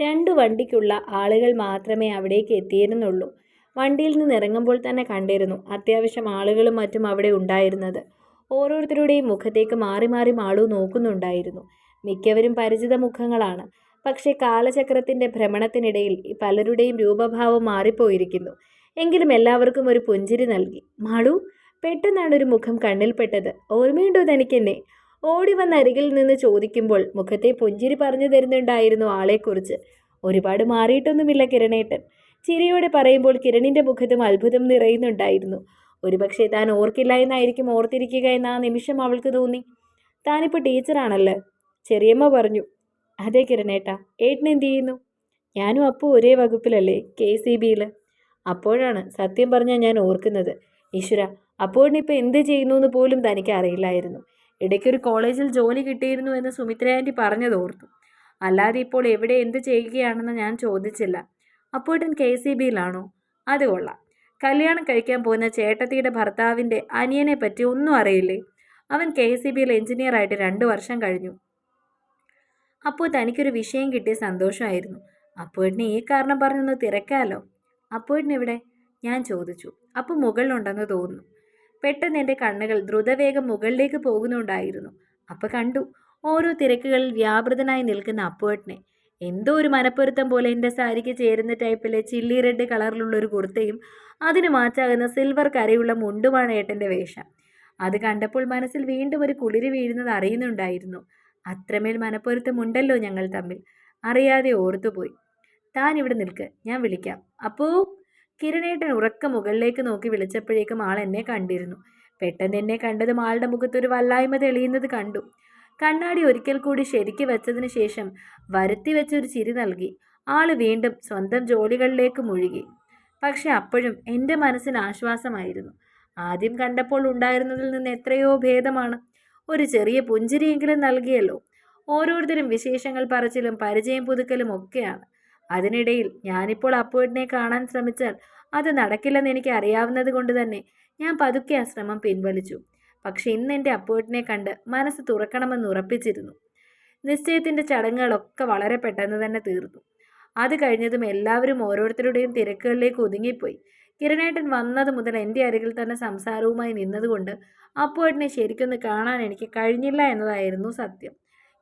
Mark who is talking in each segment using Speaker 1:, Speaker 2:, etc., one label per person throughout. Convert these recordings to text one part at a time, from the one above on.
Speaker 1: രണ്ട് വണ്ടിക്കുള്ള ആളുകൾ മാത്രമേ അവിടേക്ക് എത്തിയിരുന്നുള്ളൂ. വണ്ടിയിൽ നിന്ന് ഇറങ്ങുമ്പോൾ തന്നെ കണ്ടിരുന്നു അത്യാവശ്യം ആളുകളും മറ്റും അവിടെ ഉണ്ടായിരുന്നത്. ഓരോരുത്തരുടെയും മുഖത്തേക്ക് മാറി മാറി മാളു നോക്കുന്നുണ്ടായിരുന്നു. മിക്കവരും പരിചിത മുഖങ്ങളാണ്. പക്ഷേ കാലചക്രത്തിന്റെ ഭ്രമണത്തിനിടയിൽ പലരുടെയും രൂപഭാവം മാറിപ്പോയിരിക്കുന്നു. എങ്കിലും എല്ലാവർക്കും ഒരു പുഞ്ചിരി നൽകി. മാളു പെട്ടെന്നാണ് ഒരു മുഖം കണ്ണിൽപ്പെട്ടത് ഓർമ്മയുണ്ടോ തനിക്കെന്നെ? ഓടി വന്ന അരികിൽ നിന്ന് ചോദിക്കുമ്പോൾ മുഖത്തെ പുഞ്ചിരി പറഞ്ഞു തരുന്നുണ്ടായിരുന്നു ആളെക്കുറിച്ച്. ഒരുപാട് മാറിയിട്ടൊന്നുമില്ല കിരണേട്ടൻ. ചിരിയോടെ പറയുമ്പോൾ കിരണിന്റെ മുഖത്തും അത്ഭുതം നിറയുന്നുണ്ടായിരുന്നു. ഒരുപക്ഷെ താൻ ഓർക്കില്ല എന്നായിരിക്കും ഓർത്തിരിക്കുക എന്ന ആ നിമിഷം അവൾക്ക് തോന്നി. താനിപ്പോൾ ടീച്ചറാണല്ലോ? ചെറിയമ്മ പറഞ്ഞു. അതെ കിരണേട്ടാ ഏട്ടൻ എന്ത് ചെയ്യുന്നു? ഞാനും അപ്പോൾ ഒരേ വകുപ്പിലല്ലേ കെ സി ബിയിൽ അപ്പോഴാണ് സത്യം പറഞ്ഞാൽ ഞാൻ ഓർക്കുന്നത്. ഈശ്വര അപ്പോഴിനിപ്പോൾ എന്ത് ചെയ്യുന്നു എന്ന് പോലും തനിക്ക് അറിയില്ലായിരുന്നു. ഇടയ്ക്കൊരു കോളേജിൽ ജോലി കിട്ടിയിരുന്നു എന്ന് സുമിത്ര ആന്റി പറഞ്ഞത് ഓർത്തു. അല്ലാതെ ഇപ്പോൾ എവിടെ എന്ത് ചെയ്യുകയാണെന്ന് ഞാൻ ചോദിച്ചില്ല. അപ്പോട്ടൻ കെ സി ബിയിലാണോ? അത് കൊള്ളാം. കല്യാണം കഴിക്കാൻ പോകുന്ന ചേട്ടത്തിയുടെ ഭർത്താവിന്റെ അനിയനെ പറ്റി ഒന്നും അറിയില്ലേ? അവൻ കെ സി ബിയിൽ എഞ്ചിനീയറായിട്ട് രണ്ട് വർഷം കഴിഞ്ഞു. അപ്പോൾ തനിക്കൊരു വിഷയം കിട്ടിയ സന്തോഷമായിരുന്നു. അപ്പോട്ടിനെ ഈ കാരണം പറഞ്ഞൊന്ന് തിരക്കാലോ? അപ്പോട്ടിനെവിടെ ഞാൻ ചോദിച്ചു. അപ്പോൾ മുകളിലുണ്ടെന്ന് തോന്നുന്നു. പെട്ടെന്ന് എന്റെ കണ്ണുകൾ ദ്രുതവേഗം മുകളിലേക്ക് പോകുന്നുണ്ടായിരുന്നു. അപ്പോൾ കണ്ടു. ഓരോ തിരക്കുകളിൽ വ്യാപൃതനായി നിൽക്കുന്ന അപ്പുവേട്ടനെ. എന്തോ ഒരു മനപ്പൊരുത്തം പോലെ എന്റെ സാരിക്ക് ചേരുന്ന ടൈപ്പിലെ ചില്ലി റെഡ് കളറിലുള്ള ഒരു കുർത്തയും അതിന് മാച്ചാകുന്ന സിൽവർ കരയുള്ള മുണ്ടുമാണ് ഏട്ടന്റെ വേഷം. അത് കണ്ടപ്പോൾ മനസ്സിൽ വീണ്ടും ഒരു കുളിരി വീഴുന്നത് അറിയുന്നുണ്ടായിരുന്നു. അത്രമേൽ മനപ്പൊരുത്തമുണ്ടല്ലോ ഞങ്ങൾ തമ്മിൽ. അറിയാതെ ഓർത്തുപോയി. താൻ ഇവിടെ നിൽക്ക്. ഞാൻ വിളിക്കാം. അപ്പോ? കിരണേട്ടൻ ഉറക്ക മുകളിലേക്ക് നോക്കി വിളിച്ചപ്പോഴേക്കും ആൾ എന്നെ കണ്ടിരുന്നു. പെട്ടെന്ന് എന്നെ കണ്ടതും ആളുടെ മുഖത്തൊരു വല്ലായ്മ തെളിയുന്നത് കണ്ടു. കണ്ണാടി ഒരിക്കൽ കൂടി ശരിക്ക് വെച്ചതിന് ശേഷം വരുത്തി വെച്ചൊരു ചിരി നൽകി. ആൾ വീണ്ടും സ്വന്തം ജോലികളിലേക്ക് മുഴുകി. പക്ഷെ അപ്പോഴും എന്റെ മനസ്സിന് ആശ്വാസമായിരുന്നു. ആദ്യം കണ്ടപ്പോൾ ഉണ്ടായിരുന്നതിൽ നിന്ന് എത്രയോ ഭേദമാണ്. ഒരു ചെറിയ പുഞ്ചിരിയെങ്കിലും നൽകിയല്ലോ. ഓരോരുത്തരും വിശേഷങ്ങൾ പറച്ചിലും പരിചയം പുതുക്കലും ഒക്കെയാണ്. അതിനിടയിൽ ഞാനിപ്പോൾ അപ്പോയിനെ കാണാൻ ശ്രമിച്ചാൽ അത് നടക്കില്ലെന്ന് എനിക്ക് അറിയാവുന്നത് കൊണ്ട് തന്നെ ഞാൻ പതുക്കെ ആ ശ്രമം പിൻവലിച്ചു. പക്ഷെ ഇന്ന് എന്റെ അപ്പോയിനെ കണ്ട് മനസ്സ് തുറക്കണമെന്ന് ഉറപ്പിച്ചിരുന്നു. നിശ്ചയത്തിന്റെ ചടങ്ങുകളൊക്കെ വളരെ പെട്ടെന്ന് തന്നെ തീർന്നു. അത് കഴിഞ്ഞതും എല്ലാവരും ഓരോരുത്തരുടെയും തിരക്കുകളിലേക്ക് ഒതുങ്ങിപ്പോയി. കിരണേട്ടൻ വന്നത് മുതൽ എന്റെ അരികിൽ തന്നെ സംസാരവുമായി നിന്നതുകൊണ്ട് അപ്പോയിട്ടിനെ ശരിക്കൊന്ന് കാണാൻ എനിക്ക് കഴിഞ്ഞില്ല എന്നതായിരുന്നു സത്യം.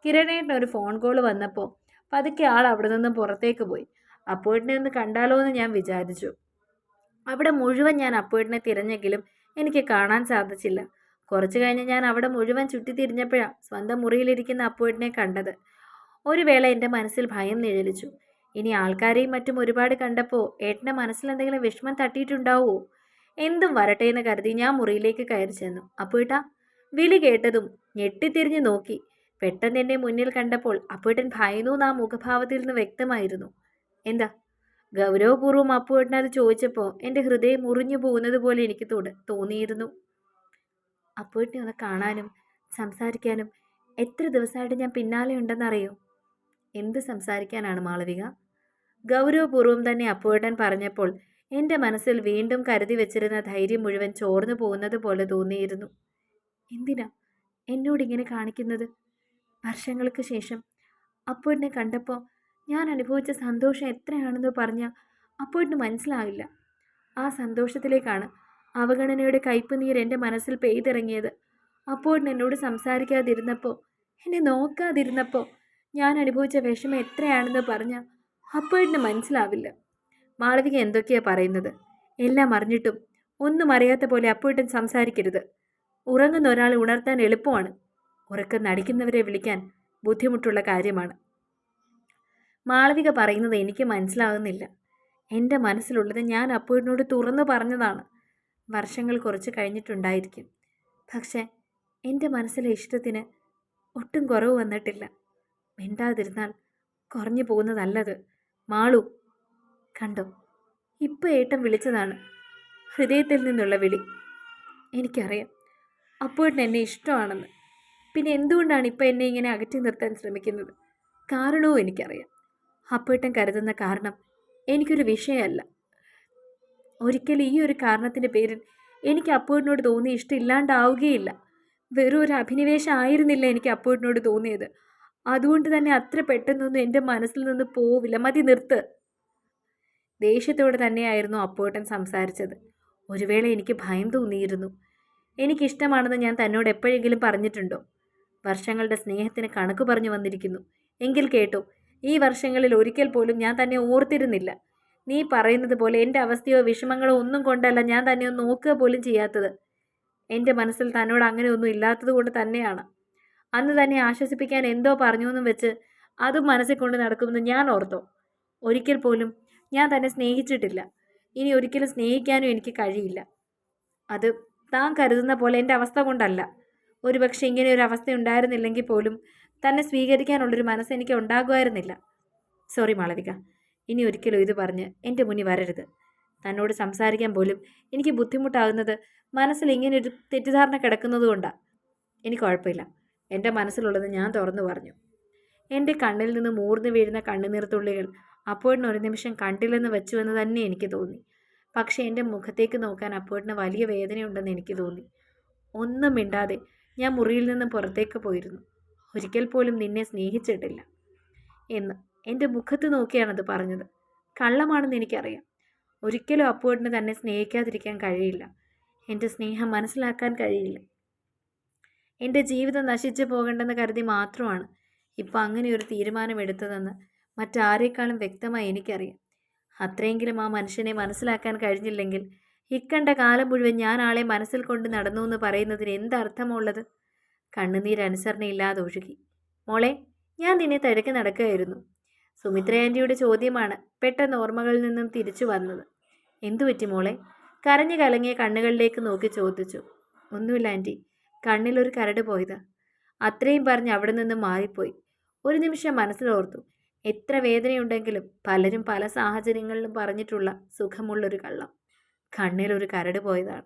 Speaker 1: കിരണേട്ടൻ ഒരു ഫോൺ കോൾ വന്നപ്പോൾ പതുക്കെ ആൾ അവിടെ നിന്ന് പുറത്തേക്ക് പോയി. അപ്പോയിട്ടിനെ ഒന്ന് കണ്ടാലോ എന്ന് ഞാൻ വിചാരിച്ചു. അവിടെ മുഴുവൻ ഞാൻ അപ്പോയിട്ടിനെ തിരഞ്ഞെങ്കിലും എനിക്ക് കാണാൻ സാധിച്ചില്ല. കുറച്ചു കഴിഞ്ഞ് ഞാൻ അവിടെ മുഴുവൻ ചുറ്റിത്തിരിഞ്ഞപ്പോഴാണ് സ്വന്തം മുറിയിലിരിക്കുന്ന അപ്പോയിട്ടിനെ കണ്ടത്. ഒരു വേള എന്റെ മനസ്സിൽ ഭയം നിഴലിച്ചു. ഇനി ആൾക്കാരെയും മറ്റും ഒരുപാട് കണ്ടപ്പോൾ ഏട്ടന്റെ മനസ്സിൽ എന്തെങ്കിലും വിഷമം തട്ടിയിട്ടുണ്ടാവുമോ എന്തും വരട്ടെ എന്ന് കരുതി ഞാൻ മുറിയിലേക്ക് കയറി ചെന്നു. അപ്പോയിട്ടാ വിളി കേട്ടതും ഞെട്ടിത്തിരിഞ്ഞ് നോക്കി. പെട്ടെന്ന് എന്നെ മുന്നിൽ കണ്ടപ്പോൾ അപ്പുവേട്ടൻ ഭയന്നു ആ മുഖഭാവത്തിൽ നിന്ന് വ്യക്തമായിരുന്നു. എന്താ? ഗൗരവപൂർവം അപ്പുവേട്ടൻ അത് ചോദിച്ചപ്പോൾ എന്റെ ഹൃദയം മുറിഞ്ഞു പോകുന്നത് പോലെ എനിക്ക് തോന്നിയിരുന്നു. അപ്പുവേട്ടനെ ഒന്ന് കാണാനും സംസാരിക്കാനും എത്ര ദിവസമായിട്ട് ഞാൻ പിന്നാലെ ഉണ്ടെന്നറിയോ? എന്ത് സംസാരിക്കാനാണ് മാളവിക? ഗൗരവപൂർവം തന്നെ അപ്പുവേട്ടൻ പറഞ്ഞപ്പോൾ എന്റെ മനസ്സിൽ വീണ്ടും കരുതി വെച്ചിരുന്ന ധൈര്യം മുഴുവൻ ചോർന്നു പോകുന്നത് പോലെ തോന്നിയിരുന്നു. എന്തിനാ? എന്നോടിങ്ങനെ കാണിക്കുന്നത്? വർഷങ്ങൾക്ക് ശേഷം. അപ്പോഴിനെ കണ്ടപ്പോൾ ഞാൻ അനുഭവിച്ച സന്തോഷം എത്രയാണെന്ന് പറഞ്ഞാൽ അപ്പോഴിന് മനസ്സിലാവില്ല. ആ സന്തോഷത്തിലേക്കാണ് അവഗണനയുടെ കയ്പുനീർ എന്റെ മനസ്സിൽ പെയ്തിറങ്ങിയത്. അപ്പോഴിന് എന്നോട് സംസാരിക്കാതിരുന്നപ്പോൾ എന്നെ നോക്കാതിരുന്നപ്പോൾ ഞാൻ അനുഭവിച്ച വിഷമം എത്രയാണെന്ന് പറഞ്ഞാൽ അപ്പോഴിന് മനസ്സിലാവില്ല. മാളവിക എന്തൊക്കെയാണ് പറയുന്നത്? എല്ലാം അറിഞ്ഞിട്ടും ഒന്നും അറിയാത്ത പോലെ അപ്പോഴട്ടും സംസാരിക്കരുത്. ഉറങ്ങുന്ന ഒരാളെ ഉണർത്താൻ എളുപ്പമാണ്. ഉറക്കം നടിക്കുന്നവരെ വിളിക്കാൻ ബുദ്ധിമുട്ടുള്ള കാര്യമാണ്. മാളവിക പറയുന്നത് എനിക്ക് മനസ്സിലാകുന്നില്ല എന്റെ മനസ്സിലുള്ളത് ഞാൻ അപ്പോഴിനോട് തുറന്നു പറഞ്ഞതാണ്. വർഷങ്ങൾ കുറച്ച് കഴിഞ്ഞിട്ടുണ്ടായിരിക്കും. പക്ഷേ എന്റെ മനസ്സിലെ ഇഷ്ടത്തിന് ഒട്ടും കുറവ് വന്നിട്ടില്ല. മിണ്ടാതിരുന്നാൽ കുറഞ്ഞു പോകുന്നതല്ലത്. മാളു കണ്ടോ? ഇപ്പോൾ ഏട്ടൻ വിളിച്ചതാണ്. ഹൃദയത്തിൽ നിന്നുള്ള വിളി. എനിക്കറിയാം. അപ്പോഴിന് എന്നെ ഇഷ്ടമാണെന്ന്. പിന്നെ എന്തുകൊണ്ടാണ് ഇപ്പം എന്നെ ഇങ്ങനെ അകറ്റി നിർത്താൻ ശ്രമിക്കുന്നത്? കാരണവും എനിക്കറിയാം. അപ്പോട്ടൻ കരുതുന്ന കാരണം എനിക്കൊരു വിഷയമല്ല. ഒരിക്കലും ഈ ഒരു കാരണത്തിന്റെ പേരിൽ എനിക്ക് അപ്പോട്ടിനോട് തോന്നിയ ഇഷ്ടം ഇല്ലാണ്ടാവുകയില്ല. വെറും ഒരു അഭിനിവേശം ആയിരുന്നില്ല എനിക്ക് അപ്പോട്ടിനോട് തോന്നിയത്. അതുകൊണ്ട് തന്നെ അത്ര പെട്ടെന്നൊന്നും എന്റെ മനസ്സിൽ നിന്ന് പോവില്ല. മതി നിർത്ത്. ദേഷ്യത്തോടെ തന്നെയായിരുന്നു അപ്പോട്ടൻ സംസാരിച്ചത്. ഒരു വേള എനിക്ക് ഭയം തോന്നിയിരുന്നു. എനിക്കിഷ്ടമാണെന്ന് ഞാൻ തന്നോട് എപ്പോഴെങ്കിലും പറഞ്ഞിട്ടുണ്ടോ? വർഷങ്ങളുടെ സ്നേഹത്തിന് കണക്ക് പറഞ്ഞു വന്നിരിക്കുന്നു. എങ്കിൽ കേട്ടോ ഈ വർഷങ്ങളിൽ ഒരിക്കൽ പോലും ഞാൻ തന്നെ ഓർത്തിരുന്നില്ല. നീ പറയുന്നത് പോലെ എന്റെ അവസ്ഥയോ വിഷമങ്ങളോ ഒന്നും കൊണ്ടല്ല ഞാൻ തന്നെ ഒന്ന് നോക്കുക പോലും ചെയ്യാത്തത്. എന്റെ മനസ്സിൽ തന്നോട് അങ്ങനെ ഒന്നും ഇല്ലാത്തത് കൊണ്ട് തന്നെയാണ്. അന്ന് തന്നെ ആശ്വസിപ്പിക്കാൻ എന്തോ പറഞ്ഞു എന്നും വെച്ച് അതും മനസ്സിൽ കൊണ്ട് നടക്കുമെന്ന് ഞാൻ ഓർത്തോ. ഒരിക്കൽ പോലും ഞാൻ തന്നെ സ്നേഹിച്ചിട്ടില്ല. ഇനി ഒരിക്കലും സ്നേഹിക്കാനും എനിക്ക് കഴിയില്ല. അത് താൻ കരുതുന്ന പോലെ എന്റെ അവസ്ഥ കൊണ്ടല്ല. ഒരുപക്ഷെ ഇങ്ങനെ ഒരു അവസ്ഥ ഉണ്ടായിരുന്നില്ലെങ്കിൽ പോലും തന്നെ സ്വീകരിക്കാനുള്ളൊരു മനസ്സ് എനിക്ക് ഉണ്ടാകുമായിരുന്നില്ല. സോറി മാളവിക. ഇനി ഒരിക്കലും ഇത് പറഞ്ഞ് എന്റെ മുന്നിൽ വരരുത്. തന്നോട് സംസാരിക്കാൻ പോലും എനിക്ക് ബുദ്ധിമുട്ടാകുന്നത് മനസ്സിൽ ഇങ്ങനെ ഒരു തെറ്റിദ്ധാരണ കിടക്കുന്നത് കൊണ്ടാണ് എനിക്ക് കുഴപ്പമില്ല. എന്റെ മനസ്സിലുള്ളത് ഞാൻ തുറന്നു പറഞ്ഞു. എന്റെ കണ്ണിൽ നിന്ന് മൂർന്നു വീഴുന്ന കണ്ണുനീർത്തുള്ളികൾ അപ്പോഴിന് ഒരു നിമിഷം കണ്ടില്ലെന്ന് വെച്ചുവെന്ന് തന്നെ എനിക്ക് തോന്നി. പക്ഷേ എന്റെ മുഖത്തേക്ക് നോക്കാൻ അപ്പോഴിന് വലിയ വേദനയുണ്ടെന്ന് എനിക്ക് തോന്നി. ഒന്നും മിണ്ടാതെ ഞാൻ മുറിയിൽ നിന്ന് പുറത്തേക്ക് പോയിരുന്നു. ഒരിക്കൽ പോലും നിന്നെ സ്നേഹിച്ചിട്ടില്ല എന്ന് എന്റെ മുഖത്ത് നോക്കിയാണത് പറഞ്ഞത്. കള്ളമാണെന്ന് എനിക്കറിയാം. ഒരിക്കലും അപ്പോഴിന് തന്നെ സ്നേഹിക്കാതിരിക്കാൻ കഴിയില്ല. എന്റെ സ്നേഹം മനസ്സിലാക്കാൻ കഴിയില്ല. എന്റെ ജീവിതം നശിച്ചു പോകേണ്ടെന്ന് കരുതി മാത്രമാണ് ഇപ്പം അങ്ങനെ ഒരു തീരുമാനം എടുത്തതെന്ന് മറ്റാരേക്കാളും വ്യക്തമായി എനിക്കറിയാം. അത്രയെങ്കിലും ആ മനുഷ്യനെ മനസ്സിലാക്കാൻ കഴിഞ്ഞില്ലെങ്കിൽ ഇക്കണ്ട കാലം മുഴുവൻ ഞാൻ ആളെ മനസ്സിൽ കൊണ്ട് നടന്നു എന്ന് പറയുന്നതിന് എന്തർത്ഥമുള്ളത്? കണ്ണുനീരനുസരണയില്ലാതെ ഒഴുകി. മോളെ ഞാൻ നിന്നെ തിരക്ക് നടക്കുകയായിരുന്നു. സുമിത്ര ആന്റിയുടെ ചോദ്യമാണ് പെട്ടെന്ന് ഓർമ്മകളിൽ നിന്നും തിരിച്ചു വന്നത്. എന്തു പറ്റി മോളെ? കരഞ്ഞു കലങ്ങിയ കണ്ണുകളിലേക്ക് നോക്കി ചോദിച്ചു. ഒന്നുമില്ല ആന്റി കണ്ണിലൊരു കരട് പോയതാ. അത്രയും പറഞ്ഞ് അവിടെ നിന്ന് മാറിപ്പോയി. ഒരു നിമിഷം മനസ്സിലോർത്തു എത്ര വേദനയുണ്ടെങ്കിലും പലരും പല സാഹചര്യങ്ങളിലും പറഞ്ഞിട്ടുള്ള സുഖമുള്ളൊരു കള്ളം. കണ്ണിലൊരു കരട് പോയതാണ്.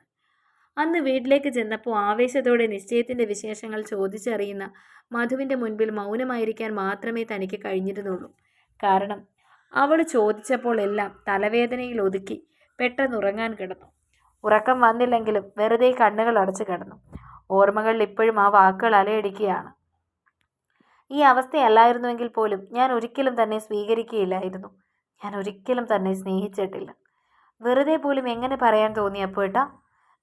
Speaker 1: അന്ന് വീട്ടിലേക്ക് ചെന്നപ്പോൾ ആവേശത്തോടെ നിശ്ചയത്തിന്റെ വിശേഷങ്ങൾ ചോദിച്ചറിയുന്ന മധുവിന്റെ മുൻപിൽ മൗനമായിരിക്കാൻ മാത്രമേ തനിക്ക് കഴിഞ്ഞിരുന്നുള്ളൂ. കാരണം അവൾ ചോദിച്ചപ്പോൾ എല്ലാം തലവേദനയിൽ ഒതുക്കി പെട്ടെന്ന് ഉറങ്ങാൻ കിടന്നു. ഉറക്കം വന്നില്ലെങ്കിലും വെറുതെ കണ്ണുകൾ അടച്ചു കിടന്നു. ഓർമ്മകളിൽ ഇപ്പോഴും ആ വാക്കുകൾ അലയടിക്കുകയാണ്. ഈ അവസ്ഥയല്ലായിരുന്നുവെങ്കിൽ പോലും ഞാൻ ഒരിക്കലും തന്നെ സ്വീകരിക്കുകയില്ലായിരുന്നു. ഞാൻ ഒരിക്കലും തന്നെ സ്നേഹിച്ചിട്ടില്ല. വെറുതെ പോലും എങ്ങനെ പറയാൻ തോന്നിയപ്പോട്ടാ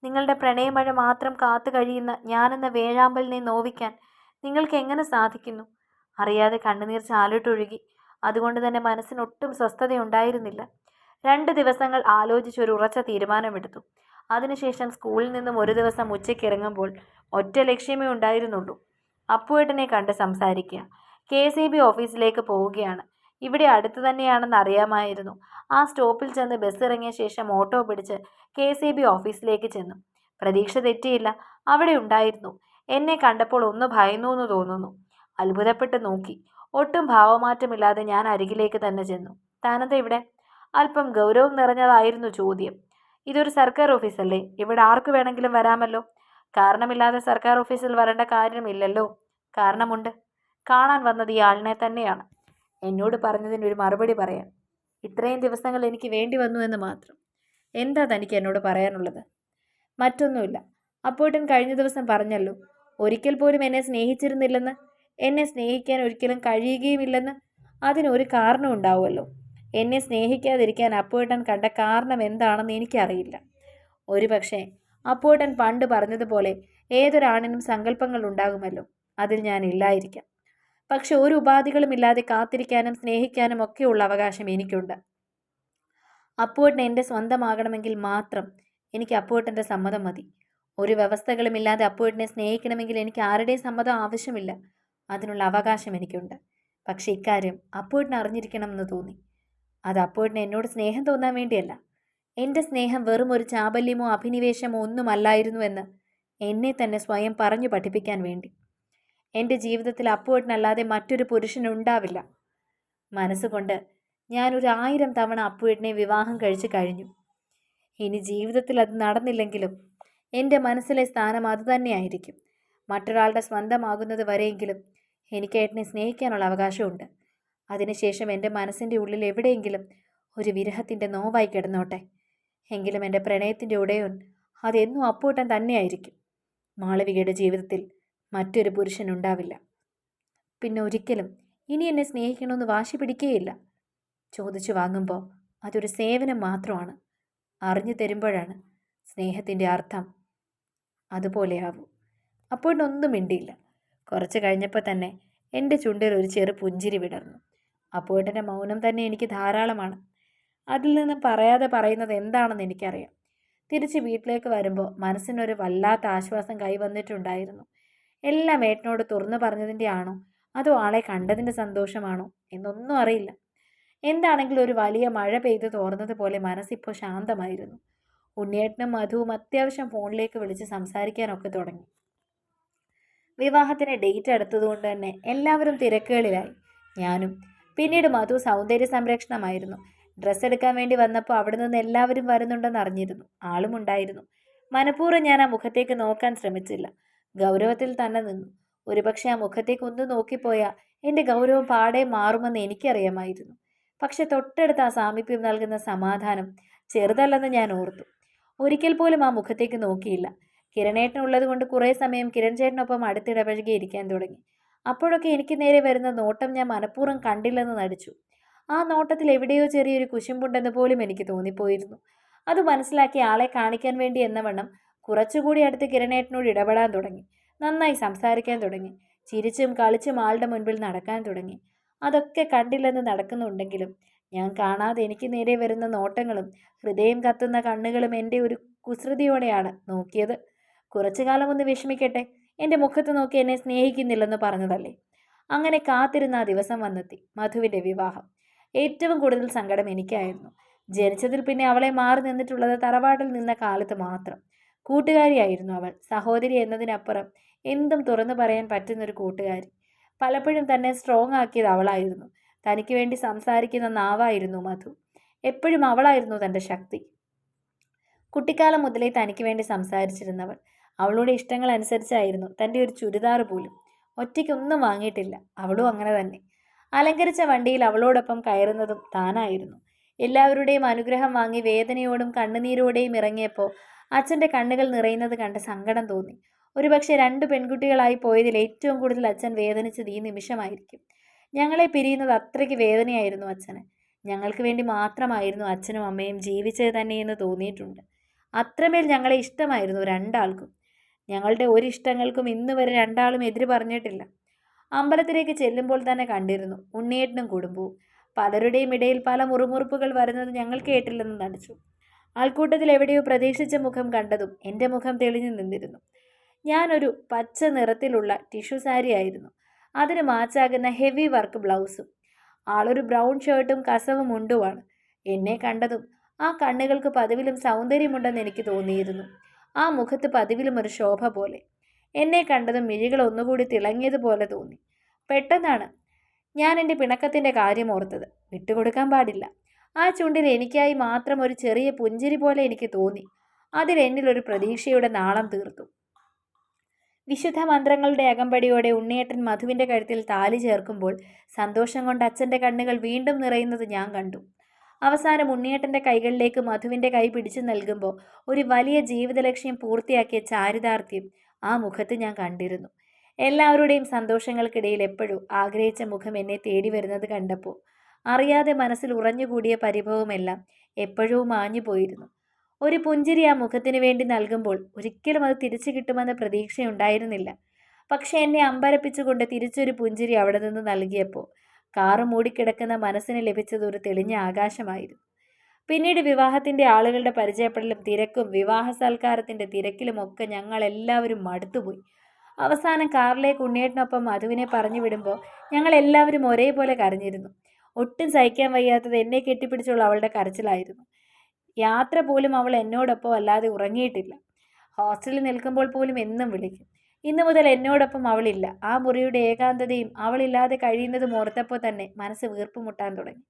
Speaker 1: നിങ്ങളുടെ പ്രണയമഴ മാത്രം കാത്തു കഴിയുന്ന ഞാനെന്ന വേഴാമ്പലിനെ നോവിക്കാൻ നിങ്ങൾക്ക് എങ്ങനെ സാധിക്കുന്നു? അറിയാതെ കണ്ണുനീർ ചാലിട്ടൊഴുകി. അതുകൊണ്ട് തന്നെ മനസ്സിനൊട്ടും സ്വസ്ഥതയുണ്ടായിരുന്നില്ല. രണ്ട് ദിവസങ്ങൾ ആലോചിച്ച് ഒരു ഉറച്ച തീരുമാനമെടുത്തു. അതിനുശേഷം സ്കൂളിൽ നിന്നും ഒരു ദിവസം ഉച്ചയ്ക്ക് ഇറങ്ങുമ്പോൾ ഒറ്റ ലക്ഷ്യമേ ഉണ്ടായിരുന്നുള്ളൂ. അപ്പുവേട്ടനെ കണ്ട് സംസാരിക്കുക. കെ ബി ഓഫീസിലേക്ക് പോവുകയാണ്. ഇവിടെ അടുത്ത് തന്നെയാണെന്ന് അറിയാമായിരുന്നു. ആ സ്റ്റോപ്പിൽ ചെന്ന് ബസ് ഇറങ്ങിയ ശേഷം ഓട്ടോ പിടിച്ച് കെ ഇ ബി ഓഫീസിലേക്ക് ചെന്നു. പ്രതീക്ഷ തെറ്റിയില്ല. അവിടെ ഉണ്ടായിരുന്നു. എന്നെ കണ്ടപ്പോൾ ഒന്ന് ഭയന്നു എന്ന് തോന്നുന്നു. അത്ഭുതപ്പെട്ട് നോക്കി. ഒട്ടും ഭാവമാറ്റമില്ലാതെ ഞാൻ അരികിലേക്ക് തന്നെ ചെന്നു. താനത് ഇവിടെ? അല്പം ഗൗരവം നിറഞ്ഞതായിരുന്നു ചോദ്യം. ഇതൊരു സർക്കാർ ഓഫീസല്ലേ? ഇവിടെ ആർക്ക് വേണമെങ്കിലും വരാമല്ലോ? കാരണമില്ലാതെ സർക്കാർ ഓഫീസിൽ വരേണ്ട കാര്യമില്ലല്ലോ. കാരണമുണ്ട്. കാണാൻ വന്നത് ഈ ആളിനെ തന്നെയാണ്. എന്നോട് പറഞ്ഞതിന് ഒരു മറുപടി പറയാം. ഇത്രയും ദിവസങ്ങൾ എനിക്ക് വേണ്ടി വന്നു എന്ന് മാത്രം. എന്താ തനിക്ക് എന്നോട് പറയാനുള്ളത്? മറ്റൊന്നുമില്ല. അപ്പോട്ടൻ കഴിഞ്ഞ ദിവസം പറഞ്ഞല്ലോ ഒരിക്കൽ പോലും എന്നെ സ്നേഹിച്ചിരുന്നില്ലെന്ന്. എന്നെ സ്നേഹിക്കാൻ ഒരിക്കലും കഴിയുകയുമില്ലെന്ന്. അതിനൊരു കാരണം ഉണ്ടാവുമല്ലോ. എന്നെ സ്നേഹിക്കാതിരിക്കാൻ അപ്പോട്ടൻ കണ്ട കാരണം എന്താണെന്ന് എനിക്കറിയില്ല. ഒരു പക്ഷേ അപ്പോട്ടൻ പണ്ട് പറഞ്ഞതുപോലെ ഏതൊരാണിനും സങ്കല്പങ്ങൾ ഉണ്ടാകുമല്ലോ. അതിൽ ഞാൻ ഇല്ലായിരിക്കാം. പക്ഷെ ഒരു ഉപാധികളും ഇല്ലാതെ കാത്തിരിക്കാനും സ്നേഹിക്കാനും ഒക്കെയുള്ള അവകാശം എനിക്കുണ്ട്. അപ്പുവേട്ടൻ എന്റെ സ്വന്തമാകണമെങ്കിൽ മാത്രം എനിക്ക് അപ്പുവേട്ടന്റെ സമ്മതം മതി. ഒരു വ്യവസ്ഥകളുമില്ലാതെ അപ്പുവേട്ടനെ സ്നേഹിക്കണമെങ്കിൽ എനിക്ക് ആരുടെയും സമ്മതം ആവശ്യമില്ല. അതിനുള്ള അവകാശം എനിക്കുണ്ട്. പക്ഷെ ഇക്കാര്യം അപ്പുവട്ടൻ അറിഞ്ഞിരിക്കണം എന്ന് തോന്നി. അത് അപ്പുവേട്ടന് എന്നോട് സ്നേഹം തോന്നാൻ വേണ്ടിയല്ല. എന്റെ സ്നേഹം വെറും ഒരു ചാബല്യമോ അഭിനിവേശമോ ഒന്നുമല്ലായിരുന്നുവെന്ന് എന്നെ തന്നെ സ്വയം പറഞ്ഞു പഠിപ്പിക്കാൻ വേണ്ടി. എന്റെ ജീവിതത്തിൽ അപ്പുവേട്ടനല്ലാതെ മറ്റൊരു പുരുഷനുണ്ടാവില്ല മനസ്സുകൊണ്ട് ഒരു ആയിരം തവണ അപ്പുവേട്ടനെ വിവാഹം കഴിച്ചു കഴിഞ്ഞു. ഇനി ജീവിതത്തിൽ അത് നടന്നില്ലെങ്കിലും എന്റെ മനസ്സിലെ സ്ഥാനം അതുതന്നെയായിരിക്കും മറ്റൊരാളുടെ സ്വന്തമാകുന്നത് വരെയെങ്കിലും എനിക്ക് ഏട്ടനെ സ്നേഹിക്കാനുള്ള അവകാശമുണ്ട്. അതിനുശേഷം എന്റെ മനസ്സിന്റെ ഉള്ളിൽ എവിടെയെങ്കിലും ഒരു വിരഹത്തിന്റെ നോവായി കിടന്നോട്ടെ. എങ്കിലും എന്റെ പ്രണയത്തിന്റെ ഉടയോൻ അതെന്നും അപ്പൂട്ടൻ തന്നെയായിരിക്കും. മാളവികയുടെ ജീവിതത്തിൽ മറ്റൊരു പുരുഷനുണ്ടാവില്ല പിന്നെ ഒരിക്കലും ഇനി എന്നെ സ്നേഹിക്കണമെന്ന് വാശി പിടിക്കുകയില്ല ചോദിച്ചു വാങ്ങുമ്പോൾ അതൊരു സേവനം മാത്രമാണ്. അറിഞ്ഞു തരുമ്പോഴാണ് സ്നേഹത്തിന്റെ അർത്ഥം അതുപോലെയാവൂ. അപ്പോഴൊന്നും മിണ്ടിയില്ല. കുറച്ച് കഴിഞ്ഞപ്പോൾ തന്നെ എന്റെ ചുണ്ടിൽ ഒരു ചെറു പുഞ്ചിരി വിടർന്നു. അപ്പോഴെന്റെ മൗനം തന്നെ എനിക്ക് ധാരാളമാണ്. അതിൽ നിന്ന് പറയാതെ പറയുന്നത് എന്താണെന്ന് എനിക്കറിയാം. തിരിച്ച് വീട്ടിലേക്ക് വരുമ്പോൾ മനസ്സിനൊരു വല്ലാത്ത ആശ്വാസം കൈവന്നിട്ടുണ്ടായിരുന്നു. എല്ലാം ഏട്ടനോട് തുറന്നു പറഞ്ഞതിന്റെ ആണോ അതോ ആളെ കണ്ടതിന്റെ സന്തോഷമാണോ? എന്നൊന്നും അറിയില്ല. എന്താണെങ്കിലും ഒരു വലിയ മഴ പെയ്ത് തോർന്നതുപോലെ മനസ്സിപ്പോൾ ശാന്തമായിരുന്നു. ഉണ്ണിയേട്ടനും മധുവും അത്യാവശ്യം ഫോണിലേക്ക് വിളിച്ച് സംസാരിക്കാനൊക്കെ തുടങ്ങി. വിവാഹത്തിന് ഡേറ്റ് എടുത്തതുകൊണ്ട് തന്നെ എല്ലാവരും തിരക്കുകളിലായി. ഞാനും. പിന്നീട് മധു സൗന്ദര്യ സംരക്ഷണമായിരുന്നു. ഡ്രസ്സ് എടുക്കാൻ വേണ്ടി വന്നപ്പോൾ അവിടെ നിന്ന് എല്ലാവരും വരുന്നുണ്ടെന്ന് അറിഞ്ഞിരുന്നു. ആളും ഉണ്ടായിരുന്നു മനഃപൂർവം ഞാൻ ആ മുഖത്തേക്ക് നോക്കാൻ ശ്രമിച്ചില്ല. ഗൗരവത്തിൽ തന്നെ നിന്നു. ഒരുപക്ഷെ ആ മുഖത്തേക്ക് ഒന്ന് നോക്കിപ്പോയാൽ എന്റെ ഗൗരവം പാടെ മാറുമെന്ന് എനിക്കറിയാമായിരുന്നു. പക്ഷെ തൊട്ടടുത്ത് ആ സാമീപ്യം നൽകുന്ന സമാധാനം ചെറുതല്ലെന്ന് ഞാൻ ഓർത്തു. ഒരിക്കൽ പോലും ആ മുഖത്തേക്ക് നോക്കിയില്ല. കിരണേട്ടനുള്ളത് കൊണ്ട് കുറേ സമയം കിരൺ ചേട്ടനൊപ്പം അടുത്തിടപഴകി ഇരിക്കാൻ തുടങ്ങി. അപ്പോഴൊക്കെ എനിക്ക് നേരെ വരുന്ന നോട്ടം ഞാൻ മനഃപൂർവം കണ്ടില്ലെന്ന് നടിച്ചു. ആ നോട്ടത്തിൽ എവിടെയോ ചെറിയൊരു കുശുമ്പുണ്ടെന്ന് പോലും എനിക്ക് തോന്നിപ്പോയിരുന്നു. അത് മനസ്സിലാക്കി ആളെ കാണിക്കാൻ വേണ്ടി എന്നവണ്ണം കുറച്ചുകൂടി അടുത്ത് കിരണേട്ടനോട് ഇടപെടാൻ തുടങ്ങി. നന്നായി സംസാരിക്കാൻ തുടങ്ങി. ചിരിച്ചും കളിച്ചും ആളുടെ മുൻപിൽ നടക്കാൻ തുടങ്ങി. അതൊക്കെ കണ്ടില്ലെന്ന് നടക്കുന്നുണ്ടെങ്കിലും ഞാൻ കാണാതെ എനിക്ക് നേരെ വരുന്ന നോട്ടങ്ങളും ഹൃദയം കത്തുന്ന കണ്ണുകളും എന്റെ ഒരു കുസൃതിയോടെയാണ് നോക്കിയത്. കുറച്ചു കാലം ഒന്ന് വിഷമിക്കട്ടെ. എന്റെ മുഖത്ത് നോക്കി എന്നെ സ്നേഹിക്കുന്നില്ലെന്ന് പറഞ്ഞതല്ലേ? അങ്ങനെ കാത്തിരുന്ന ആ ദിവസം വന്നെത്തി മധുവിന്റെ വിവാഹം. ഏറ്റവും കൂടുതൽ സങ്കടം എനിക്കായിരുന്നു. ജനിച്ചതിൽ പിന്നെ അവളെ മാറി നിന്നിട്ടുള്ളത് തറവാട്ടിൽ നിന്ന കാലത്ത് മാത്രം. കൂട്ടുകാരിയായിരുന്നു അവൾ. സഹോദരി എന്നതിനപ്പുറം എന്തും തുറന്നു പറയാൻ പറ്റുന്നൊരു കൂട്ടുകാരി. പലപ്പോഴും തന്നെ സ്ട്രോങ് ആക്കിയത് അവളായിരുന്നു. തനിക്ക് വേണ്ടി സംസാരിക്കുന്ന നാവായിരുന്നു മധു. എപ്പോഴും അവളായിരുന്നു തന്റെ ശക്തി. കുട്ടിക്കാലം മുതലേ തനിക്ക് വേണ്ടി സംസാരിച്ചിരുന്നവൾ. അവളുടെ ഇഷ്ടങ്ങൾ അനുസരിച്ചായിരുന്നു തന്റെ ഒരു ചുരിദാർ പോലും. ഒറ്റയ്ക്കൊന്നും വാങ്ങിയിട്ടില്ല. അവളും അങ്ങനെ തന്നെ. അലങ്കരിച്ച വണ്ടിയിൽ അവളോടൊപ്പം കയറുന്നതും താനായിരുന്നു. എല്ലാവരുടെയും അനുഗ്രഹം വാങ്ങി വേദനയോടും കണ്ണുനീരോടെയും ഇറങ്ങിയപ്പോൾ അച്ഛന്റെ കണ്ണുകൾ നിറയുന്നത് കണ്ട് സങ്കടം തോന്നി. ഒരുപക്ഷെ രണ്ട് പെൺകുട്ടികളായി പോയതിൽ ഏറ്റവും കൂടുതൽ അച്ഛൻ വേദനിച്ചത് ഈ നിമിഷമായിരിക്കും. ഞങ്ങളെ പിരിയുന്നത് അത്രയ്ക്ക് വേദനയായിരുന്നു അച്ഛന്. ഞങ്ങൾക്ക് വേണ്ടി മാത്രമായിരുന്നു അച്ഛനും അമ്മയും ജീവിച്ചത് തന്നെയെന്ന് തോന്നിയിട്ടുണ്ട്. അത്രമേൽ ഞങ്ങളെ ഇഷ്ടമായിരുന്നു രണ്ടാൾക്കും. ഞങ്ങളുടെ ഒരു ഇഷ്ടങ്ങൾക്കും ഇന്ന് വരെ രണ്ടാളും എതിര് പറഞ്ഞിട്ടില്ല. അമ്പലത്തിലേക്ക് ചെല്ലുമ്പോൾ തന്നെ കണ്ടിരുന്നു. ഉണ്ണിയേട്ടനും കുടുംബവും പലരുടെയും ഇടയിൽ പല മുറുമുറുപ്പുകൾ വരുന്നത് ഞങ്ങൾ കേട്ടില്ലെന്ന് നടിച്ചു. ആൾക്കൂട്ടത്തിൽ എവിടെയോ പ്രതീക്ഷിച്ച മുഖം കണ്ടതും എന്റെ മുഖം തെളിഞ്ഞു നിന്നിരുന്നു. ഞാനൊരു പച്ച നിറത്തിലുള്ള ടിഷ്യൂ സാരി ആയിരുന്നു. അതിന് മാച്ചാകുന്ന ഹെവി വർക്ക് ബ്ലൗസും ആളൊരു ബ്രൗൺ ഷർട്ടും കസവും മുണ്ടുമാണ് എന്നെ കണ്ടതും ആ കണ്ണുകൾക്ക് പതിവിലും സൗന്ദര്യമുണ്ടെന്ന് എനിക്ക് തോന്നിയിരുന്നു. ആ മുഖത്ത് പതിവിലും ഒരു ശോഭ പോലെ. എന്നെ കണ്ടതും മിഴികൾ ഒന്നുകൂടി തിളങ്ങിയതുപോലെ തോന്നി. പെട്ടെന്നാണ് ഞാൻ എന്റെ പിണക്കത്തിന്റെ കാര്യം ഓർത്തത്. വിട്ടുകൊടുക്കാൻ പാടില്ല. ആ ചുണ്ടിൽ എനിക്കായി മാത്രം ഒരു ചെറിയ പുഞ്ചിരി പോലെ എനിക്ക് തോന്നി. അതിൽ എന്നിലൊരു പ്രതീക്ഷയുടെ നാളം തീർത്തു. വിശുദ്ധ മന്ത്രങ്ങളുടെ അകമ്പടിയോടെ ഉണ്ണിയേട്ടൻ മധുവിന്റെ കഴുത്തിൽ താലി ചേർക്കുമ്പോൾ സന്തോഷം കൊണ്ട് അച്ഛന്റെ കണ്ണുകൾ വീണ്ടും നിറയുന്നത് ഞാൻ കണ്ടു. അവസാനം ഉണ്ണിയേട്ടന്റെ കൈകളിലേക്ക് മധുവിന്റെ കൈ പിടിച്ചു നൽകുമ്പോൾ ഒരു വലിയ ജീവിതലക്ഷ്യം പൂർത്തിയാക്കിയ ചാരിതാർത്ഥ്യം ആ മുഖത്ത് ഞാൻ കണ്ടിരുന്നു. എല്ലാവരുടെയും സന്തോഷങ്ങൾക്കിടയിൽ എപ്പോഴും ആഗ്രഹിച്ച മുഖം എന്നെ തേടി വരുന്നത് കണ്ടപ്പോൾ അറിയാതെ മനസ്സിൽ ഉറഞ്ഞുകൂടിയ പരിഭവമെല്ലാം എപ്പോഴും മാഞ്ഞു പോയിരുന്നു. ഒരു പുഞ്ചിരി ആ മുഖത്തിന് വേണ്ടി നൽകുമ്പോൾ ഒരിക്കലും അത് തിരിച്ചു കിട്ടുമെന്ന പ്രതീക്ഷയുണ്ടായിരുന്നില്ല. പക്ഷെ എന്നെ അമ്പരപ്പിച്ചുകൊണ്ട് തിരിച്ചൊരു പുഞ്ചിരി അവിടെ നിന്ന് നൽകിയപ്പോൾ കാറ് മൂടിക്കിടക്കുന്ന മനസ്സിന് ലഭിച്ചത് ഒരു തെളിഞ്ഞ ആകാശമായിരുന്നു. പിന്നീട് വിവാഹത്തിന്റെ ആളുകളുടെ പരിചയപ്പെടലും തിരക്കും വിവാഹ സൽക്കാരത്തിന്റെ തിരക്കിലുമൊക്കെ ഞങ്ങൾ എല്ലാവരും മടുത്തുപോയി. അവസാനം കാറിലേക്ക് ഉണ്ണിയേട്ടനൊപ്പം മധുവിനെ പറഞ്ഞു വിടുമ്പോൾ ഞങ്ങൾ എല്ലാവരും ഒരേപോലെ കരഞ്ഞിരുന്നു. ഒട്ടും സഹിക്കാൻ വയ്യാത്തത് എന്നെ കെട്ടിപ്പിടിച്ചുള്ള അവളുടെ കരച്ചിലായിരുന്നു. യാത്ര പോലും അവൾ എന്നോടൊപ്പം അല്ലാതെ ഉറങ്ങിയിട്ടില്ല. ഹോസ്റ്റലിൽ നിൽക്കുമ്പോൾ പോലും എന്നും വിളിക്കും. ഇന്നു മുതൽ എന്നോടൊപ്പം അവളില്ല. ആ മുറിയുടെ ഏകാന്തതയും അവളില്ലാതെ കഴിയുന്നതും ഓർത്തപ്പോൾ തന്നെ മനസ്സ് വീർപ്പുമുട്ടാൻ തുടങ്ങി.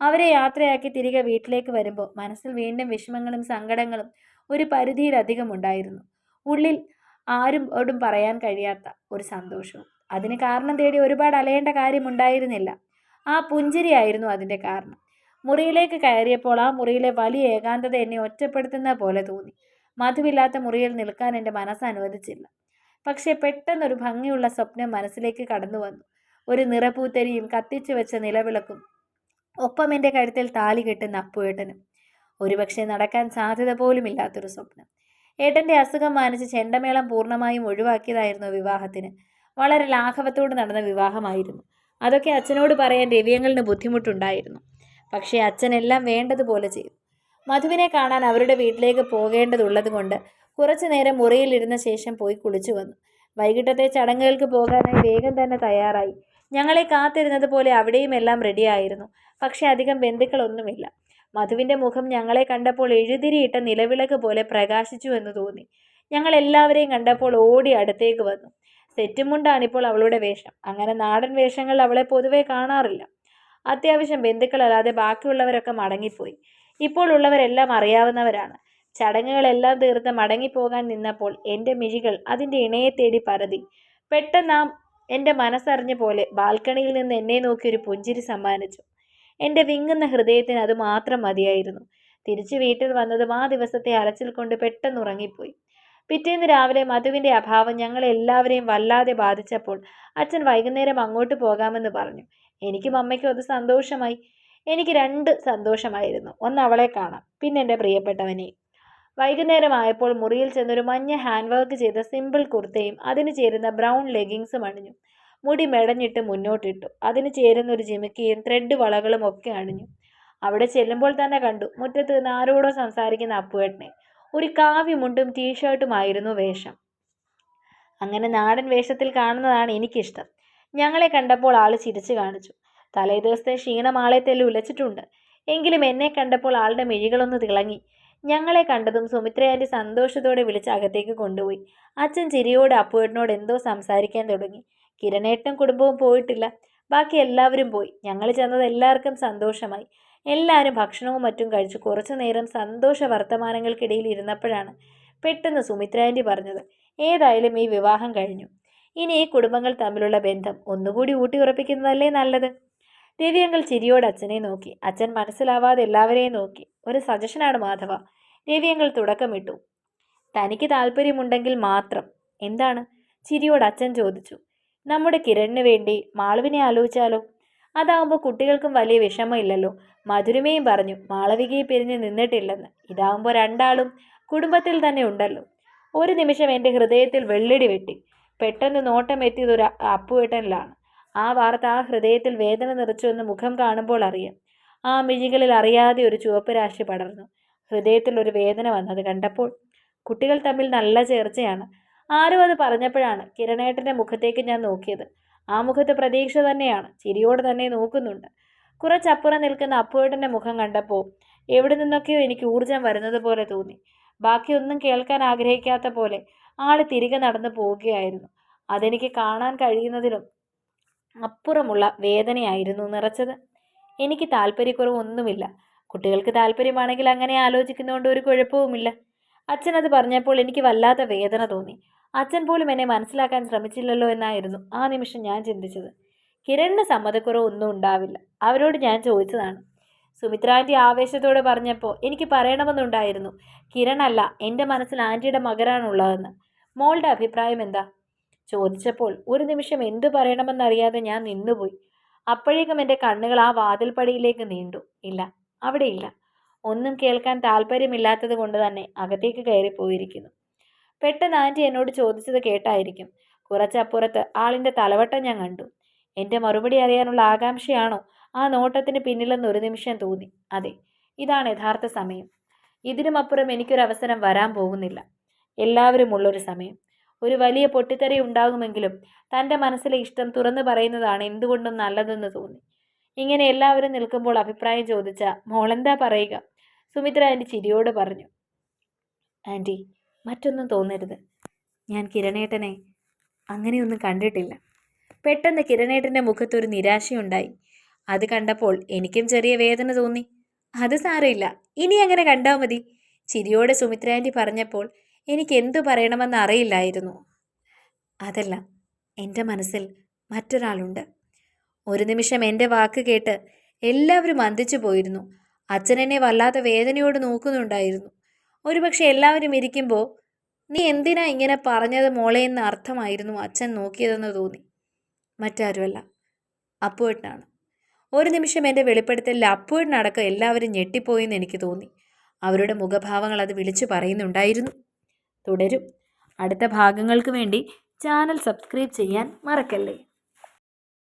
Speaker 1: അവരെ യാത്രയാക്കി തിരികെ വീട്ടിലേക്ക് വരുമ്പോൾ മനസ്സിൽ വീണ്ടും വിഷമങ്ങളും സങ്കടങ്ങളും ഒരു പരിധിയിലധികം ഉണ്ടായിരുന്നു. ഉള്ളിൽ ആരും ഓടും പറയാൻ കഴിയാത്ത ഒരു സന്തോഷവും. അതിന് കാരണം തേടി ഒരുപാട് അലയേണ്ട കാര്യമുണ്ടായിരുന്നില്ല ആ പുഞ്ചിരിയായിരുന്നു അതിന്റെ കാരണം. മുറിയിലേക്ക് കയറിയപ്പോൾ ആ മുറിയിലെ വലിയ ഏകാന്തത എന്നെ ഒറ്റപ്പെടുത്തുന്ന പോലെ തോന്നി. മധുവില്ലാത്ത മുറിയിൽ നിൽക്കാൻ എന്റെ മനസ്സ് അനുവദിച്ചില്ല. പക്ഷേ പെട്ടെന്നൊരു ഭംഗിയുള്ള സ്വപ്നം മനസ്സിലേക്ക് കടന്നു വന്നു. ഒരു നിറപൂത്തരിയും കത്തിച്ചു വെച്ച നിലവിളക്കും ഒപ്പം എന്റെ കഴുത്തിൽ താലി കെട്ടുന്ന അപ്പുവേട്ടനും. ഒരുപക്ഷെ നടക്കാൻ സാധ്യത പോലുമില്ലാത്തൊരു സ്വപ്നം. ഏട്ടന്റെ അസുഖം മാനിച്ച് ചെണ്ടമേളം പൂർണമായും ഒഴിവാക്കിയതായിരുന്നു വിവാഹത്തിന്. വളരെ ലാഘവത്തോട് നടന്ന വിവാഹമായിരുന്നു. അതൊക്കെ അച്ഛനോട് പറയാൻ രവിയങ്ങളിന് ബുദ്ധിമുട്ടുണ്ടായിരുന്നു. പക്ഷേ അച്ഛനെല്ലാം വേണ്ടതുപോലെ ചെയ്തു. മധുവിനെ കാണാൻ അവരുടെ വീട്ടിലേക്ക് പോകേണ്ടതുള്ളത് കൊണ്ട് കുറച്ചു നേരം മുറിയിലിരുന്ന ശേഷം പോയി കുളിച്ചു വന്നു. വൈകിട്ടത്തെ ചടങ്ങുകൾക്ക് പോകാനായി വേഗം തന്നെ തയ്യാറായി. ഞങ്ങളെ കാത്തിരുന്നത് പോലെ അവിടെയും എല്ലാം റെഡിയായിരുന്നു. പക്ഷെ അധികം ബന്ധുക്കളൊന്നുമില്ല. മധുവിന്റെ മുഖം ഞങ്ങളെ കണ്ടപ്പോൾ എഴുതിരിയിട്ട നിലവിളക്ക് പോലെ പ്രകാശിച്ചു എന്ന് തോന്നി. ഞങ്ങൾ എല്ലാവരെയും കണ്ടപ്പോൾ ഓടി അടുത്തേക്ക് വന്നു. സെറ്റുമുണ്ടാണിപ്പോൾ അവളുടെ വേഷം. അങ്ങനെ നാടൻ വേഷങ്ങൾ അവളെ പൊതുവെ കാണാറില്ല. അത്യാവശ്യം ബന്ധുക്കളല്ലാതെ ബാക്കിയുള്ളവരൊക്കെ മടങ്ങിപ്പോയി. ഇപ്പോൾ ഉള്ളവരെല്ലാം അറിയാവുന്നവരാണ്. ചടങ്ങുകളെല്ലാം തീർത്ത് മടങ്ങിപ്പോകാൻ നിന്നപ്പോൾ എന്റെ മിഴികൾ അതിന്റെ ഇണയെ തേടി പരതി. പെട്ടെന്ന് എന്റെ മനസ്സറിഞ്ഞ പോലെ ബാൽക്കണിയിൽ നിന്ന് എന്നെ നോക്കി ഒരു പുഞ്ചിരി സമ്മാനിച്ചു. എന്റെ വിങ്ങുന്ന ഹൃദയത്തിന് അത് മാത്രം മതിയായിരുന്നു. തിരിച്ചു വീട്ടിൽ വന്നതും ആ ദിവസത്തെ അലച്ചിൽ കൊണ്ട് പെട്ടെന്ന് ഉറങ്ങിപ്പോയി. പിറ്റേന്ന് രാവിലെ മധുവിന്റെ അഭാവം ഞങ്ങളെല്ലാവരെയും വല്ലാതെ ബാധിച്ചപ്പോൾ അച്ഛൻ വൈകുന്നേരം അങ്ങോട്ട് പോകാമെന്ന് പറഞ്ഞു. എനിക്കും അമ്മയ്ക്കും അത് സന്തോഷമായി. എനിക്ക് രണ്ട് സന്തോഷമായിരുന്നു. ഒന്ന് അവളെ കാണാം പിന്നെ എന്റെ പ്രിയപ്പെട്ടവനെ. വൈകുന്നേരം ആയപ്പോൾ മുറിയിൽ ചെന്നൊരു മഞ്ഞ ഹാൻഡ് വർക്ക് ചെയ്ത സിമ്പിൾ കുർത്തയും അതിന് ചേരുന്ന ബ്രൗൺ ലെഗിങ്സും അണിഞ്ഞു. മുടി മെടഞ്ഞിട്ട് മുന്നോട്ടിട്ടു. അതിന് ചേരുന്ന ഒരു ജിമിക്കിയും ത്രെഡ് വളകളും ഒക്കെ അണിഞ്ഞു. അവിടെ ചെല്ലുമ്പോൾ തന്നെ കണ്ടു. മുറ്റത്ത് നിന്ന് ആരോടോ സംസാരിക്കുന്ന അപ്പുവേട്ടനെ. ഒരു കാവ്യമുണ്ടും ടീഷർട്ടുമായിരുന്നു വേഷം. അങ്ങനെ നാടൻ വേഷത്തിൽ കാണുന്നതാണ് എനിക്കിഷ്ടം. ഞങ്ങളെ കണ്ടപ്പോൾ ആൾ ചിരിച്ചു കാണിച്ചു. തലേദിവസത്തെ ക്ഷീണം ആളെ തെല്ലു ഉലച്ചിട്ടുണ്ട്. എങ്കിലും എന്നെ കണ്ടപ്പോൾ ആളുടെ മിഴികളൊന്ന് തിളങ്ങി. ഞങ്ങളെ കണ്ടതും സുമിത്രയാന്റെ സന്തോഷത്തോടെ വിളിച്ച് അകത്തേക്ക് കൊണ്ടുപോയി. അച്ഛൻ ചിരിയോട് അപ്പുവേട്ടനോട് എന്തോ സംസാരിക്കാൻ തുടങ്ങി. കിരണേട്ടനും കുടുംബവും പോയിട്ടില്ല. ബാക്കി എല്ലാവരും പോയി. ഞങ്ങൾ ചെന്നത് എല്ലാവർക്കും സന്തോഷമായി. എല്ലാവരും ഭക്ഷണവും മറ്റും കഴിച്ച് കുറച്ചു നേരം സന്തോഷ വർത്തമാനങ്ങൾക്കിടയിൽ ഇരുന്നപ്പോഴാണ് പെട്ടെന്ന് സുമിത്ര ആന്റി പറഞ്ഞത് ഏതായാലും ഈ വിവാഹം കഴിഞ്ഞു. ഇനി ഈ കുടുംബങ്ങൾ തമ്മിലുള്ള ബന്ധം ഒന്നുകൂടി ഊട്ടിയുറപ്പിക്കുന്നതല്ലേ നല്ലത്? രവിയങ്കൾ ചിരിയോട് അച്ഛനെ നോക്കി. അച്ഛൻ മനസ്സിലാവാതെ എല്ലാവരെയും നോക്കി. ഒരു സജഷനാണ് മാധവ. രവിയങ്കൾ തുടക്കമിട്ടു. തനിക്ക് താല്പര്യമുണ്ടെങ്കിൽ മാത്രം. എന്താണ്? ചിരിയോട് അച്ഛൻ ചോദിച്ചു. നമ്മുടെ കിരണിന് വേണ്ടി മാളുവിനെ ആലോചിച്ചാലോ? അതാവുമ്പോൾ കുട്ടികൾക്കും വലിയ വിഷമമില്ലല്ലോ. മധുരമേയും പറഞ്ഞു മാളവികയെ പിരിഞ്ഞ് നിന്നിട്ടില്ലെന്ന്. ഇതാവുമ്പോൾ രണ്ടാളും കുടുംബത്തിൽ തന്നെ ഉണ്ടല്ലോ. ഒരു നിമിഷം എന്റെ ഹൃദയത്തിൽ വെള്ളിടി വെട്ടി. പെട്ടെന്ന് നോട്ടം എത്തിയത് ഒരു അപ്പുവേട്ടനിലാണ്. ആ വാർത്ത ആ ഹൃദയത്തിൽ വേദന നിറച്ചുവെന്ന് മുഖം കാണുമ്പോൾ അറിയാം. ആ മിഴികളിൽ അറിയാതെ ഒരു ചുവപ്പ് രാശി പടർന്നു. ഹൃദയത്തിൽ ഒരു വേദന വന്നത് കണ്ടപ്പോൾ കുട്ടികൾ തമ്മിൽ നല്ല ചേർച്ചയാണ്. ആരും അത് പറഞ്ഞപ്പോഴാണ് കിരണേട്ടന്റെ മുഖത്തേക്ക് ഞാൻ നോക്കിയത്. ആ മുഖത്ത് പ്രതീക്ഷ തന്നെയാണ്. ചിരിയോട് തന്നെ നോക്കുന്നുണ്ട്. കുറച്ചപ്പുറം നിൽക്കുന്ന അപ്പുവേട്ടന്റെ മുഖം കണ്ടപ്പോൾ എവിടെ നിന്നൊക്കെയോ എനിക്ക് ഊർജം വരുന്നത് പോലെ തോന്നി. ബാക്കിയൊന്നും കേൾക്കാൻ ആഗ്രഹിക്കാത്ത പോലെ ആൾ തിരികെ നടന്നു പോവുകയായിരുന്നു. അതെനിക്ക് കാണാൻ കഴിയുന്നതിലും അപ്പുറമുള്ള വേദനയായിരുന്നു നിറച്ചത്. എനിക്ക് താല്പര്യക്കുറവൊന്നുമില്ല. കുട്ടികൾക്ക് താല്പര്യമാണെങ്കിൽ അങ്ങനെ ആലോചിക്കുന്നതുകൊണ്ട് ഒരു കുഴപ്പവുമില്ല. അച്ഛനത് പറഞ്ഞപ്പോൾ എനിക്ക് വല്ലാത്ത വേദന തോന്നി. അച്ഛൻ പോലും എന്നെ മനസ്സിലാക്കാൻ ശ്രമിച്ചില്ലല്ലോ എന്നായിരുന്നു ആ നിമിഷം ഞാൻ ചിന്തിച്ചത്. കിരണിന് സമ്മതക്കുറവ് ഒന്നും ഉണ്ടാവില്ല. അവരോട് ഞാൻ ചോദിച്ചതാണ്. സുമിത്ര ആന്റി ആവേശത്തോടെ പറഞ്ഞപ്പോൾ എനിക്ക് പറയണമെന്നുണ്ടായിരുന്നു. കിരണല്ല എന്റെ മനസ്സിൽ ആന്റിയുടെ മകരാണുള്ളതെന്ന് മോളുടെ അഭിപ്രായം എന്താ? ചോദിച്ചപ്പോൾ ഒരു നിമിഷം എന്തു പറയണമെന്നറിയാതെ ഞാൻ നിന്നുപോയി. അപ്പോഴേക്കും എന്റെ കണ്ണുകൾ ആ വാതിൽപ്പടിയിലേക്ക് നീണ്ടു. ഇല്ല അവിടെയില്ല ഒന്നും കേൾക്കാൻ താല്പര്യമില്ലാത്തത് കൊണ്ട് തന്നെ അകത്തേക്ക് കയറിപ്പോയിരിക്കുന്നു. പെട്ടെന്ന് ആന്റി എന്നോട് ചോദിച്ചത് കേട്ടായിരിക്കും. കുറച്ചപ്പുറത്ത് ആളിന്റെ തലവട്ടം ഞാൻ കണ്ടു. എന്റെ മറുപടി അറിയാനുള്ള ആകാംക്ഷയാണോ ആ നോട്ടത്തിന് പിന്നിലെന്ന് ഒരു നിമിഷം തോന്നി. അതെ ഇതാണ് യഥാർത്ഥ സമയം. ഇതിനുമപ്പുറം എനിക്കൊരവസരം വരാൻ പോകുന്നില്ല. എല്ലാവരും ഉള്ളൊരു സമയം. ഒരു വലിയ പൊട്ടിത്തെറി ഉണ്ടാകുമെങ്കിലും തന്റെ മനസ്സിലെ ഇഷ്ടം തുറന്നു പറയുന്നതാണ് എന്തുകൊണ്ടും നല്ലതെന്ന് തോന്നി. ഇങ്ങനെ എല്ലാവരും നിൽക്കുമ്പോൾ അഭിപ്രായം ചോദിച്ച മോളെന്താ പറയുക? സുമിത്ര ആന്റി ചിരിയോട് പറഞ്ഞു. ആന്റി മറ്റൊന്നും തോന്നരുത്. ഞാൻ കിരണേട്ടനെ അങ്ങനെയൊന്നും കണ്ടിട്ടില്ല. പെട്ടെന്ന് കിരണേട്ടന്റെ മുഖത്തൊരു നിരാശയുണ്ടായി. അത് കണ്ടപ്പോൾ എനിക്കും ചെറിയ വേദന തോന്നി. അത് സാരമില്ല. ഇനി അങ്ങനെ കണ്ടാൽ മതി. ചിരിയോടെ സുമിത്ര ആന്റി പറഞ്ഞപ്പോൾ എനിക്ക് എന്തു പറയണമെന്ന് അറിയില്ലായിരുന്നു. അതല്ല എന്റെ മനസ്സിൽ മറ്റൊരാളുണ്ട്. ഒരു നിമിഷം എന്റെ വാക്ക് കേട്ട് എല്ലാവരും അന്തിച്ചു പോയിരുന്നു. അച്ഛൻ എന്നെ വല്ലാത്ത വേദനയോട് നോക്കുന്നുണ്ടായിരുന്നു. ഒരുപക്ഷെ എല്ലാവരും ഇരിക്കുമ്പോൾ നീ എന്തിനാ ഇങ്ങനെ പറഞ്ഞത് മോളെ എന്ന അർത്ഥമായിരുന്നു അച്ഛൻ നോക്കിയതെന്ന് തോന്നി. മറ്റാരുമല്ല. അപ്പുവേട്ടനാണ്. ഒരു നിമിഷം എന്റെ വെളിപ്പെടുത്തലിൽ അപ്പുവേട്ടനടക്കം എല്ലാവരും ഞെട്ടിപ്പോയെന്ന് എനിക്ക് തോന്നി. അവരുടെ മുഖഭാവങ്ങൾ അത് വിളിച്ചു പറയുന്നുണ്ടായിരുന്നു. തുടരും. അടുത്ത ഭാഗങ്ങൾക്ക് വേണ്ടി ചാനൽ സബ്സ്ക്രൈബ് ചെയ്യാൻ മറക്കല്ലേ?